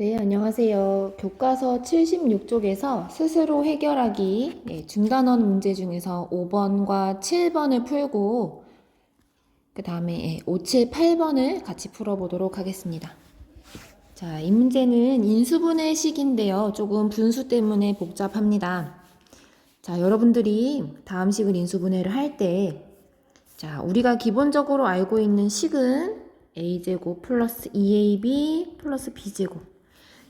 네, 안녕하세요. 교과서 76쪽에서 스스로 해결하기 예, 중단원 문제 중에서 5번과 7번을 풀고 그 다음에 5, 7, 8번을 같이 풀어보도록 하겠습니다. 자, 이 문제는 인수분해 식인데요. 조금 분수 때문에 복잡합니다. 자, 여러분들이 다음 식을 인수분해를 할 때, 자, 우리가 기본적으로 알고 있는 식은 a제곱 플러스 2ab 플러스 b제곱.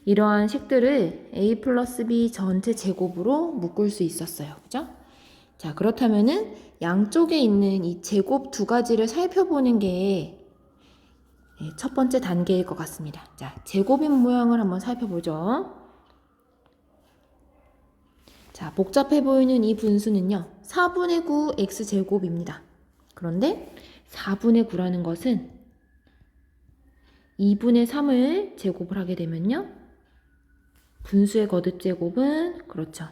이러한 식들을 a 플러스 b 전체 제곱으로 묶을 수 있었어요. 그죠? 자, 그렇다면은 양쪽에 있는 이 제곱 두 가지를 살펴보는 게 예, 첫 번째 단계일 것 같습니다. 자, 제곱인 모양을 한번 살펴보죠. 자, 복잡해 보이는 이 분수는요, 4분의 9 x제곱입니다. 그런데 4분의 9라는 것은 2분의 3을 제곱을 하게 되면요, 분수의 거듭 제곱은 그렇죠.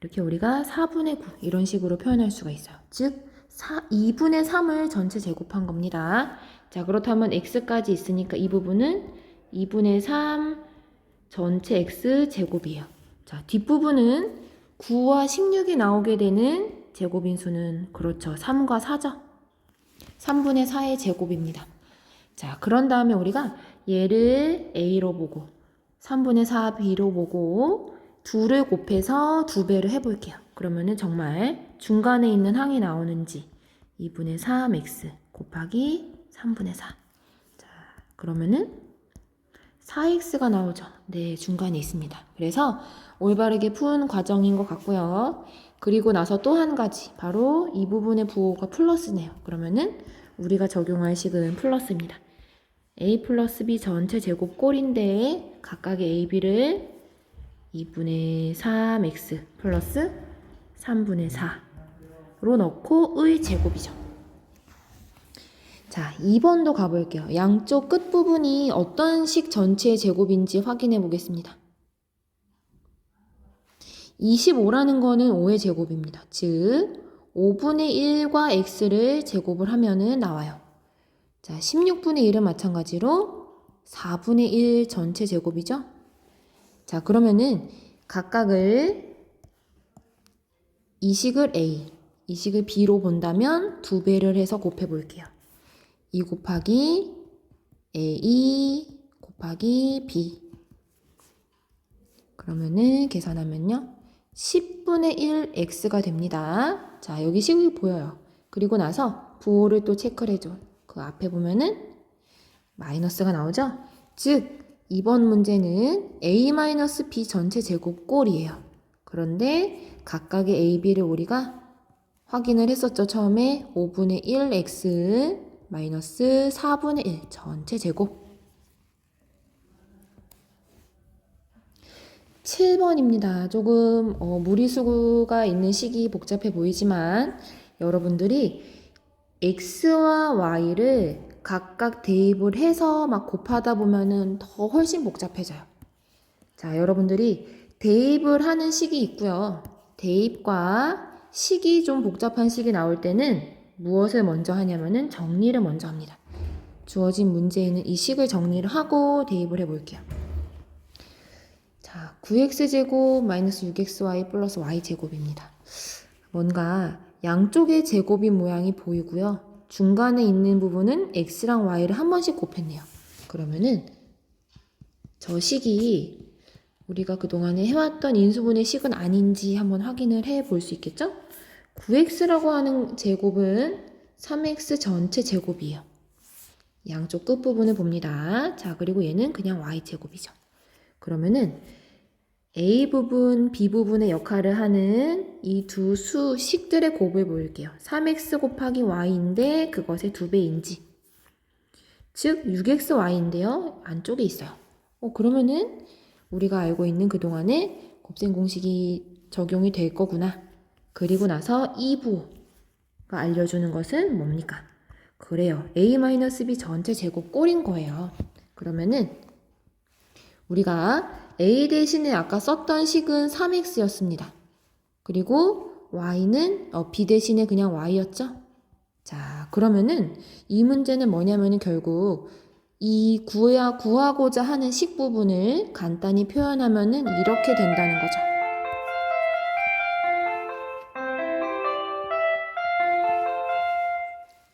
이렇게 우리가 4분의 9 이런 식으로 표현할 수가 있어요. 즉 4, 2분의 3을 전체 제곱한 겁니다. 자 그렇다면 x까지 있으니까 이 부분은 2분의 3 전체 x 제곱이에요. 자 뒷부분은 9와 16이 나오게 되는 제곱인수는 그렇죠. 3과 4죠. 3분의 4의 제곱입니다. 자 그런 다음에 우리가 얘를 a로 보고 3분의 4 b로 보고 2를 곱해서 2배를 해볼게요. 그러면은 정말 중간에 있는 항이 나오는지 2분의 3x 곱하기 3분의 4. 자, 그러면은 4x가 나오죠. 네, 중간에 있습니다. 그래서 올바르게 푼 과정인 것 같고요. 그리고 나서 또 한 가지, 바로 이 부분의 부호가 플러스네요. 그러면은 우리가 적용할 식은 플러스입니다. A 플러스 b 전체 제곱 꼴인데 각각의 a, b를 2분의 3x 플러스 3분의 4로 넣고 의 제곱이죠. 자, 2번도 가볼게요. 양쪽 끝부분이 어떤 식 전체의 제곱인지 확인해 보겠습니다. 25라는 거는 5의 제곱입니다. 즉, 5분의 1과 x를 제곱을 하면은 나와요. 자, 16분의 1은 마찬가지로 4분의 1 전체 제곱이죠? 자, 그러면은 각각을 이 식을 A, 이 식을 B로 본다면 두 배를 해서 곱해 볼게요. 2 곱하기 A 곱하기 B. 그러면은 계산하면요. 10분의 1 X가 됩니다. 자, 여기 식이 보여요. 그리고 나서 부호를 또 체크를 해줘. 그 앞에 보면은 마이너스가 나오죠? 즉, 이번 문제는 a-b 전체 제곱 꼴이에요. 그런데 각각의 a, b를 우리가 확인을 했었죠. 처음에 5분의 1x 마이너스 4분의 1 전체 제곱 7번입니다. 조금 어, 무리수가 있는 식이 복잡해 보이지만 여러분들이 x와 y를 각각 대입을 해서 막 곱하다 보면은 더 훨씬 복잡해져요. 자, 여러분들이 대입을 하는 식이 있고요. 대입과 식이 좀 복잡한 식이 나올 때는 무엇을 먼저 하냐면은 정리를 먼저 합니다. 주어진 문제에는 이 식을 정리를 하고 대입을 해 볼게요. 자, 9x제곱 마이너스 6xy 플러스 y제곱입니다. 뭔가 양쪽의 제곱인 모양이 보이고요. 중간에 있는 부분은 x랑 y를 한 번씩 곱했네요. 그러면은 저 식이 우리가 그동안에 해왔던 인수분해 식은 아닌지 한번 확인을 해 볼 수 있겠죠? 9x라고 하는 제곱은 3x 전체 제곱이에요. 양쪽 끝부분을 봅니다. 자, 그리고 얘는 그냥 y제곱이죠. 그러면은 A 부분, B 부분의 역할을 하는 이 두 수식들의 곱을 볼게요. 3x 곱하기 y인데 그것의 두 배인지. 즉 6xy인데요. 안쪽에 있어요. 어, 그러면은 우리가 알고 있는 그동안의 곱셈 공식이 적용이 될 거구나. 그리고 나서 이 부호가 알려주는 것은 뭡니까? 그래요. a-b 전체 제곱 꼴인 거예요. 그러면은 우리가 a 대신에 아까 썼던 식은 3x였습니다. 그리고 y는 어, b 대신에 그냥 y였죠. 자, 그러면은 이 문제는 뭐냐면은 결국 이 구야, 구하고자 하는 식 부분을 간단히 표현하면은 이렇게 된다는 거죠.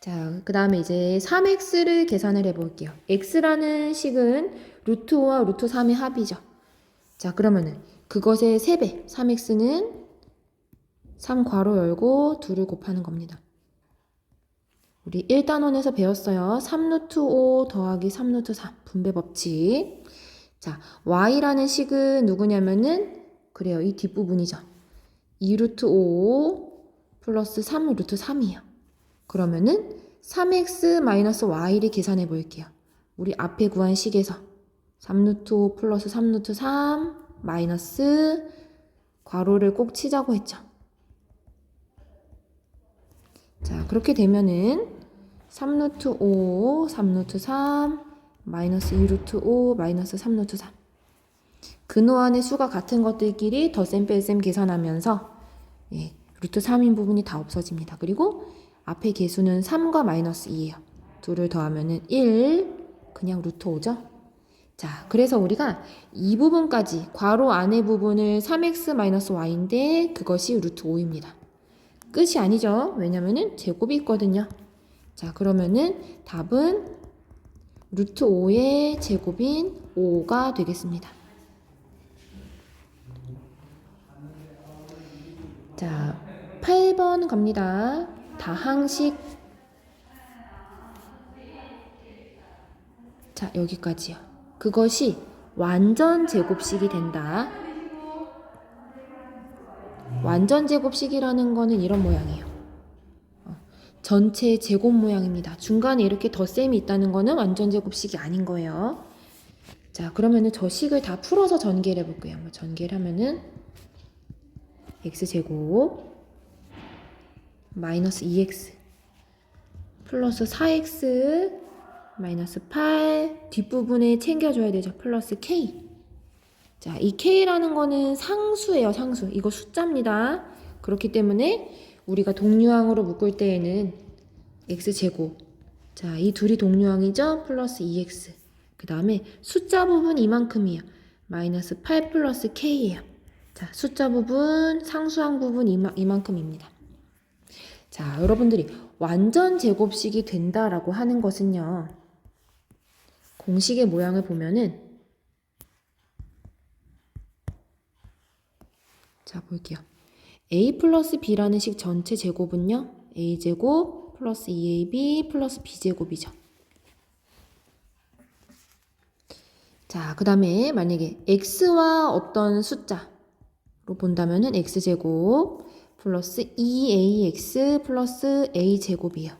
자, 그 다음에 이제 3x를 계산을 해볼게요. x라는 식은 루트 5와 루트 3의 합이죠. 자, 그러면은 그것의 3배, 3x는 3 괄호 열고 2를 곱하는 겁니다. 우리 1단원에서 배웠어요. 3루트 5 더하기 3루트 3 분배 법칙. 자, y라는 식은 누구냐면은 그래요. 이 뒷부분이죠. 2루트 5 플러스 3루트 3이에요. 그러면은 3x 마이너스 y를 계산해 볼게요. 우리 앞에 구한 식에서 3루트 5 플러스 3루트 3 마이너스 괄호를 꼭 치자고 했죠. 자, 그렇게 되면은 3루트 5, 3루트 3, 마이너스 2루트 5, 마이너스 3루트 3. 근호안의 수가 같은 것들끼리 덧셈 뺄셈 계산하면서 예, 루트 3인 부분이 다 없어집니다. 그리고 앞에 개수는 3과 마이너스 2예요. 둘을 더하면 은 1, 그냥 루트 5죠. 자, 그래서 우리가 이 부분까지 괄호 안의 부분을 3x 마이너스 y인데 그것이 루트 5입니다. 끝이 아니죠. 왜냐면은 제곱이 있거든요. 자, 그러면은 답은 루트 5의 제곱인 5가 되겠습니다. 자, 8번 갑니다. 다항식. 자, 여기까지요. 그것이 완전 제곱식이 된다. 완전 제곱식이라는 거는 이런 모양이에요. 어, 전체 제곱 모양입니다. 중간에 이렇게 덧셈이 있다는 거는 완전 제곱식이 아닌 거예요. 자, 그러면은 저 식을 다 풀어서 전개를 해볼게요. 한번 전개를 하면은 x제곱 마이너스 2x 플러스 4x 마이너스 8 뒷부분에 챙겨줘야 되죠. 플러스 k 자, 이 k라는 거는 상수예요, 상수. 이거 숫자입니다. 그렇기 때문에 우리가 동류항으로 묶을 때에는 x제곱. 자, 이 둘이 동류항이죠? 플러스 2x. 그 다음에 숫자 부분 이만큼이에요. 마이너스 8 플러스 k예요. 자, 숫자 부분, 상수항 부분 이마, 이만큼입니다. 자, 여러분들이 완전 제곱식이 된다라고 하는 것은요. 공식의 모양을 보면은 자, 볼게요. a 플러스 b라는 식 전체 제곱은요. a제곱 플러스 2ab 플러스 b제곱이죠. 자, 그 다음에 만약에 x와 어떤 숫자로 본다면은 x제곱 플러스 2ax 플러스 a제곱이에요.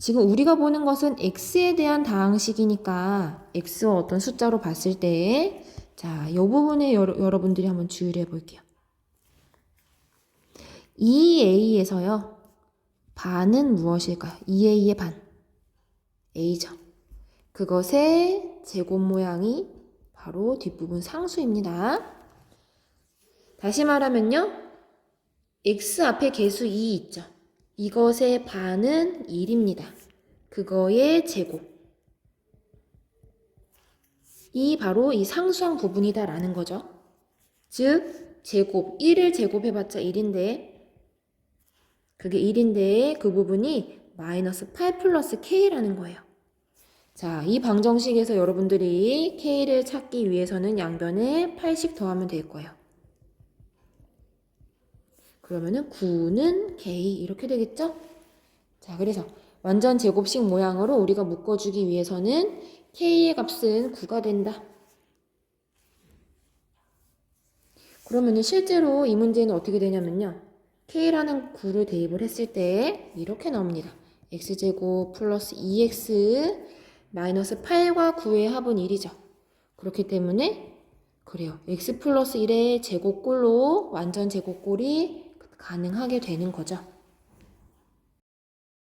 지금 우리가 보는 것은 x에 대한 다항식이니까 x와 어떤 숫자로 봤을 때 자, 이 부분에 여러, 여러분들이 한번 주의를 해볼게요. 2a에서요. 반은 무엇일까요? 2a의 반. a죠. 그것의 제곱 모양이 바로 뒷부분 상수입니다. 다시 말하면요. x 앞에 개수 2 있죠. 이것의 반은 1입니다. 그거의 제곱. 이 바로 이 상수항 부분이다라는 거죠. 즉, 제곱, 1을 제곱해봤자 1인데, 그게 1인데 그 부분이 마이너스 8 플러스 k라는 거예요. 자, 이 방정식에서 여러분들이 k를 찾기 위해서는 양변에 8씩 더하면 될 거예요. 그러면은 9는 k 이렇게 되겠죠? 자, 그래서 완전 제곱식 모양으로 우리가 묶어주기 위해서는 k의 값은 9가 된다. 그러면은 실제로 이 문제는 어떻게 되냐면요. k라는 9를 대입을 했을 때 이렇게 나옵니다. x제곱 플러스 2x 마이너스 8과 9의 합은 1이죠. 그렇기 때문에 그래요. x 플러스 1의 제곱꼴로 완전 제곱꼴이 가능하게 되는 거죠.